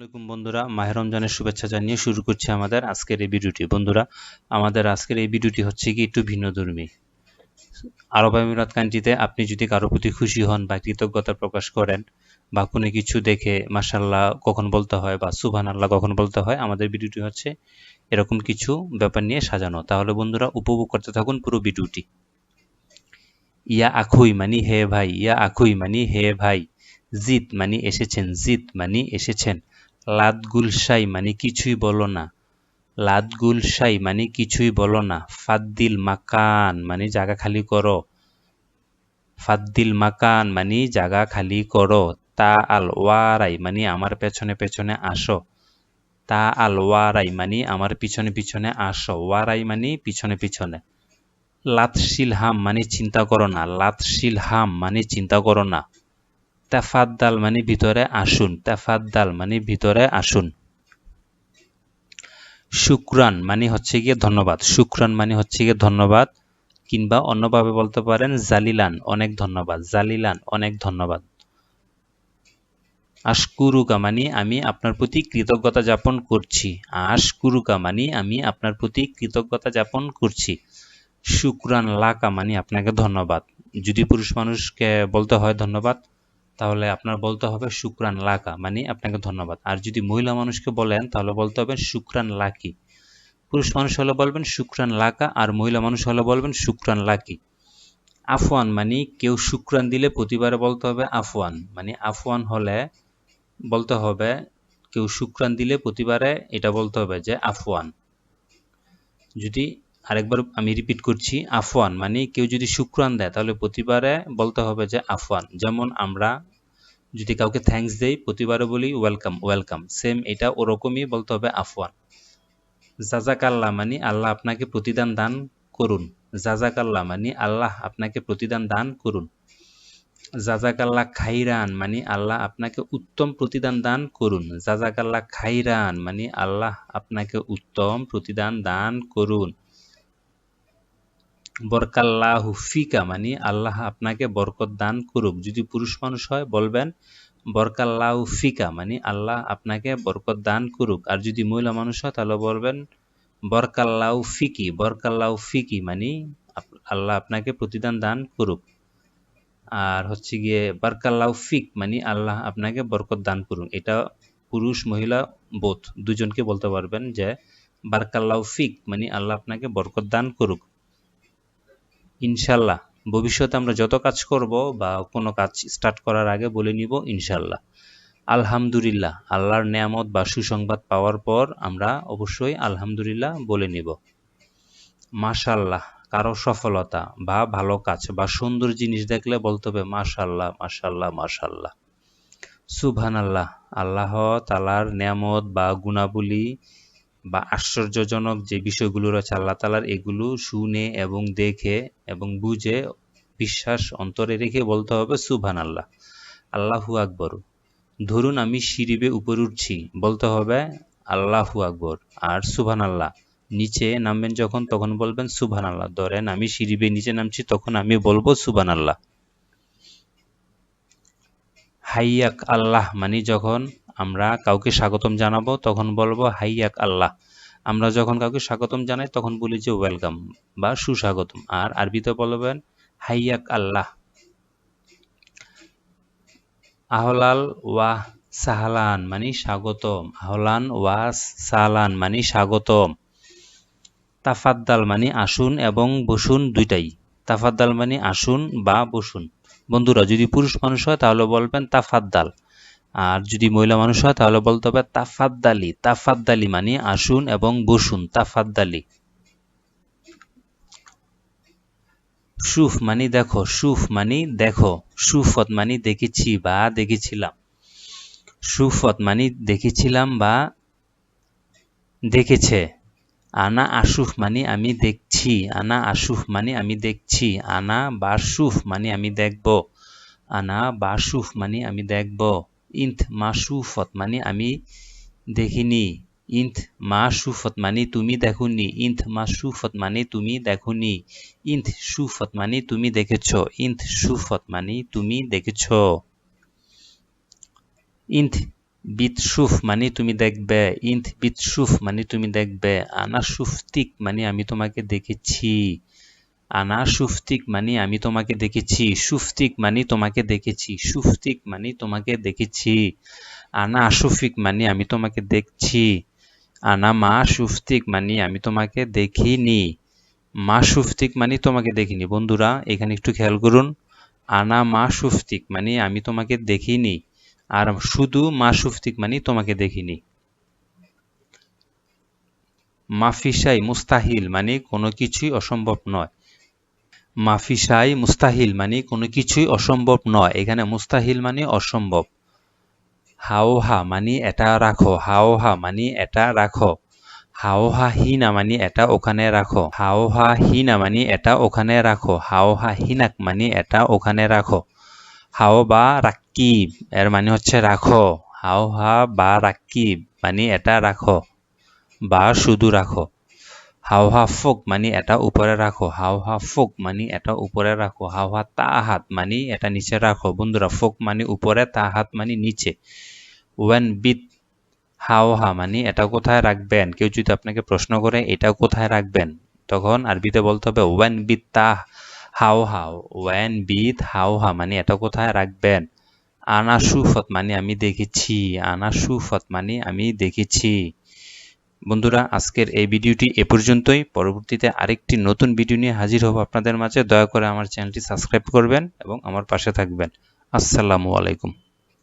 আলাইকুম বন্ধুরা মাহের রমজানের শুভেচ্ছা জানিয়ে শুরু করছি আমাদের আজকের এই ভিডিওটি। বন্ধুরা, আমাদের আজকের এই ভিডিওটি হচ্ছে কি একটু ভিন্নধর্মী আরব আমিরাত কান্ট্রিতে আপনি যদি কারও প্রতি খুশি হন বা কৃতজ্ঞতা প্রকাশ করেন বা কোনো কিছু দেখে মাসাল্লাহ কখন বলতে হয় বা সুবহান আল্লাহ কখন বলতে হয়, আমাদের ভিডিওটি হচ্ছে এরকম কিছু ব্যাপার নিয়ে সাজানো। তাহলে বন্ধুরা, উপভোগ করতে থাকুন পুরো ভিডিওটি। ইয়া আখুই মানি হে ভাই, ইয়া আখুই মানি হে ভাই, জিত মানি এসেছেন, জিত মানি এসেছেন। লাদ গুলশাই মানে কিছুই বলো না। লাদ গুলশাই মানে কিছুই বলো না। ফাদ্দিল মাকান মানে জায়গা খালি করো। ফাদ্দিল মাকান মানে জায়গা খালি করো। তা আল ওয়ারাই মানে আমার পেছনে পেছনে আসো। তা আল ওয়ারাই মানে আমার পিছনে পিছনে আসো। ওয়ারাই মানে পিছনে পিছনে। লাতশিল হাম মানে চিন্তা করো না। লাতশিল হাম মানে চিন্তা করো না। তাফাদ্দাল মানে ভিতরে আসুন, তাফাদ্দাল মানে ভিতরে আসুন। শুক্রান মানে হচ্ছে গিয়ে ধন্যবাদ। শুক্রান মানে হচ্ছে গিয়ে ধন্যবাদ কিংবা অন্যভাবে বলতে পারেন জালিলান, অনেক ধন্যবাদ। জালিলান, অনেক ধন্যবাদ। আশকুরুকা মানে আমি আপনার প্রতি কৃতজ্ঞতা যাপন করছি। আশকুরুকা মানে আমি আপনার প্রতি কৃতজ্ঞতা যাপন করছি। শুক্রান লাকা মানে আপনাকে ধন্যবাদ। যদি পুরুষ মানুষকে বলতে হয় ধন্যবাদ তাহলে আপনার বলতে হবে শুক্রান লাকা মানে আপনাকে ধন্যবাদ। আর যদি মহিলা মানুষকে বলেন, তাহলে বলতে হবে শুক্রান লাকি। পুরুষ মানুষ হলে বলবেন শুক্রান লাকা, আর মহিলা মানুষ হলে বলবেন শুক্রান লাকি। আফওয়ান মানে কেউ শুক্রান দিলে প্রতিবারে বলতে হবে আফওয়ান মানে আফওয়ান হলে বলতে হবে কেউ শুক্রান দিলে প্রতিবারে এটা বলতে হবে যে আফওয়ান। যদি আরেকবার আমি রিপিট করছি, আফওয়ান মানে কেউ যদি শুক্রান দেয়, তাহলে প্রতিবারে বলতে হবে যে আফওয়ান। যেমন আমরা যদি কাউকে থ্যাঙ্কস দেই প্রতিবারে বলি ওয়েলকাম ওয়েলকাম সেম এটা, ওরকমই বলতে হবে আফওয়ান। জাজাক আল্লাহ মানে আল্লাহ আপনাকে প্রতিদান দান করুন। জাজাক আল্লাহ মানে আল্লাহ আপনাকে প্রতিদান দান করুন। জাজাক আল্লাহ খাইরান মানে আল্লাহ আপনাকে উত্তম প্রতিদান দান করুন। জাজাক আল্লাহ খাইরান মানে আল্লাহ আপনাকে উত্তম প্রতিদান দান করুন। বরকাল্লাহ ফিকা মানে আল্লাহ আপনাকে বরকত দান করুক। যদি পুরুষ মানুষ হয়, বলবেন বরকাল্লাহ ফিকা মানে আল্লাহ আপনাকে বরকত দান করুক। আর যদি মহিলা মানুষ হয়, তাহলে বলবেন বরকাল্লাহ ফিকি বরকাল্লাহ ফিকি মানে আল্লাহ আপনাকে প্রতিদান দান করুক। আর হচ্ছে গিয়ে বারকাল্লাহ ফিক মানে আল্লাহ আপনাকে বরকত দান করুন এটা পুরুষ, মহিলা, বোধ, দুজনকে বলতে পারবেন যে বারকাল্লাহ ফিক মানে আল্লাহ আপনাকে বরকত দান করুক। ইনশাল্লাহ। ভবিষ্যতে আমরা যত কাজ করব বা কোনো কাজ স্টার্ট করার আগে বলে নিব ইনশাল্লাহ। আলহামদুলিল্লাহ, আল্লাহর নেয়ামত বা সুসংবাদ পাওয়ার পর আমরা অবশ্যই আলহামদুলিল্লাহ বলে নিব। মাশাল্লাহ, কারও সফলতা বা ভালো কাজ বা সুন্দর জিনিস দেখলে বলতে হবে মাশাল্লাহ মাশাল্লাহ মাশাল্লাহ। সুবহান আল্লাহ আল্লাহ তালার নেয়ামত বা গুণাবলী বা আশ্চর্যজনক যে বিষয়গুলো রয়েছে, আল্লাহ তালার এগুলো শুনে এবং দেখে এবং বুঝে বিশ্বাস অন্তরে রেখে বলতে হবে সুবহান আল্লাহ আল্লাহু আকবর। ধরুন আমি সিঁড়িবে উপরে উঠছি, বলতে হবে, আল্লাহু আকবর। আর সুভান আল্লাহ নিচে নামবেন যখন, তখন বলবেন সুভান আল্লাহ ধরেন আমি সিঁড়িবে নিচে নামছি, তখন আমি বলব সুবহান আল্লাহ হাইয়াক আল্লাহ মানে যখন আমরা কাউকে স্বাগতম জানাব, তখন বলব, হাইয়াক আল্লাহ। আমরা যখন কাউকে স্বাগতম জানাই, তখন বলি যে, ওয়েলকাম বা সুস্বাগতম। আর আরবিতে বলবেন, হাইয়াক আল্লাহ। আহলাল ওয়া সাহালান মানে স্বাগতম। আহলান ওয়াস সাহালান মানে স্বাগতম। তাফাদ্দাল মানে আসুন এবং বসুন দুইটাই। তাফাদ্দাল মানে আসুন বা বসুন। বন্ধুরা, যদি পুরুষ মানুষ হয়, তাহলে বলবেন তাফাদ্দাল। আর যদি মহিলা মানুষ হয়, তাহলে বলতে হবে তাফাদ্দালি। তাফাদ্দালি মানে আসুন এবং বসুন, তাফাদ্দালি। সুফ মানে দেখো, সুফ মানে দেখো, সুফত মানে দেখেছি বা দেখেছিলাম। সুফত মানে দেখেছিলাম বা দেখেছে। আনা আশুফ মানে আমি দেখছি, আনা আশুফ মানে আমি দেখছি, আনা বা বাসুফ মানে আমি দেখব, আনা বা বাসুফ মানে আমি দেখব। ইন্থ মাসুফত মানে আমি দেখিনি। ইন্থ মাসুফত মানে তুমি দেখুনি। ইন্থ মাসুফত মানে তুমি দেখুনি। ইন্থ সুফত মানে তুমি দেখেছ। ইন্থ সুফত মানে তুমি দেখেছ। ইন্থ বিতসুফ মানে তুমি দেখবে। ইন্থ বিতসুফ মানে তুমি দেখবে। আনা সুফতিক মানে আমি তোমাকে দেখেছি। আনা সুফতিক মানে আমি তোমাকে দেখেছি, সুফতিক মানে তোমাকে দেখেছি, সুফতিক মানে তোমাকে দেখেছি। আনা আশুফিক মানে আমি তোমাকে দেখছি, আনা মা সুফতিক মানে আমি তোমাকে দেখিনি, মা সুফতিক মানে তোমাকে দেখিনি। বন্ধুরা, এখানে একটু খেয়াল করুন, আনা মা সুফতিক মানে আমি তোমাকে দেখিনি, আর শুধু মা সুফতিক মানে তোমাকে দেখিনি। মাফিসাই মুস্তাহিল মানে কোনো কিছুই অসম্ভব নয়। মাফিসাই মুস্তাহিল মানে কোনো কিছুই অসম্ভব নয়। এখানে মুস্তাহিল মানে অসম্ভব। হাওহা মানে এটা রাখো। হাওহা মানে এটা রাখো। হাওহা হিনা মানে এটা ওখানে রাখো। হাওহা হিনা মানে এটা ওখানে রাখো। হাওহা হিনাক মানে এটা ওখানে রাখো। হাও বা রাক্কিব এর মানে হচ্ছে রাখো। হাওহা বা রাক্কিব মানে এটা রাখো। বা শুধু রাখো। হাওহা ফোক মানে এটা উপরে রাখো হাওহা ফোক মানে এটা উপরে রাখো হাওহা তাহাত মানে এটা নিচে রাখো। বন্ধুরা, ফোক মানে উপরে তাহাত মানে নিচে। ওয়েন বিত হাওহা মানে এটা কোথায় রাখবেন? কেউ যদি আপনাকে প্রশ্ন করে এটা কোথায় রাখবেন, তখন আরবিতে বলতে হবে ওয়েন বিথ তাহ হাও হাও ওয়েন বিথ হাও হা মানে এটা কোথায় রাখবেন? আনা সুফত মানে আমি দেখেছি আনা সুফত মানে আমি দেখেছি। বন্ধুরা, আজকের এই ভিডিওটি এ পর্যন্তই। পরবর্তীতে আরেকটি নতুন ভিডিও নিয়ে হাজির হব আপনাদের মাঝে। দয়া করে আমার চ্যানেলটি সাবস্ক্রাইব করবেন এবং আমার পাশে থাকবেন। আসসালামু আলাইকুম।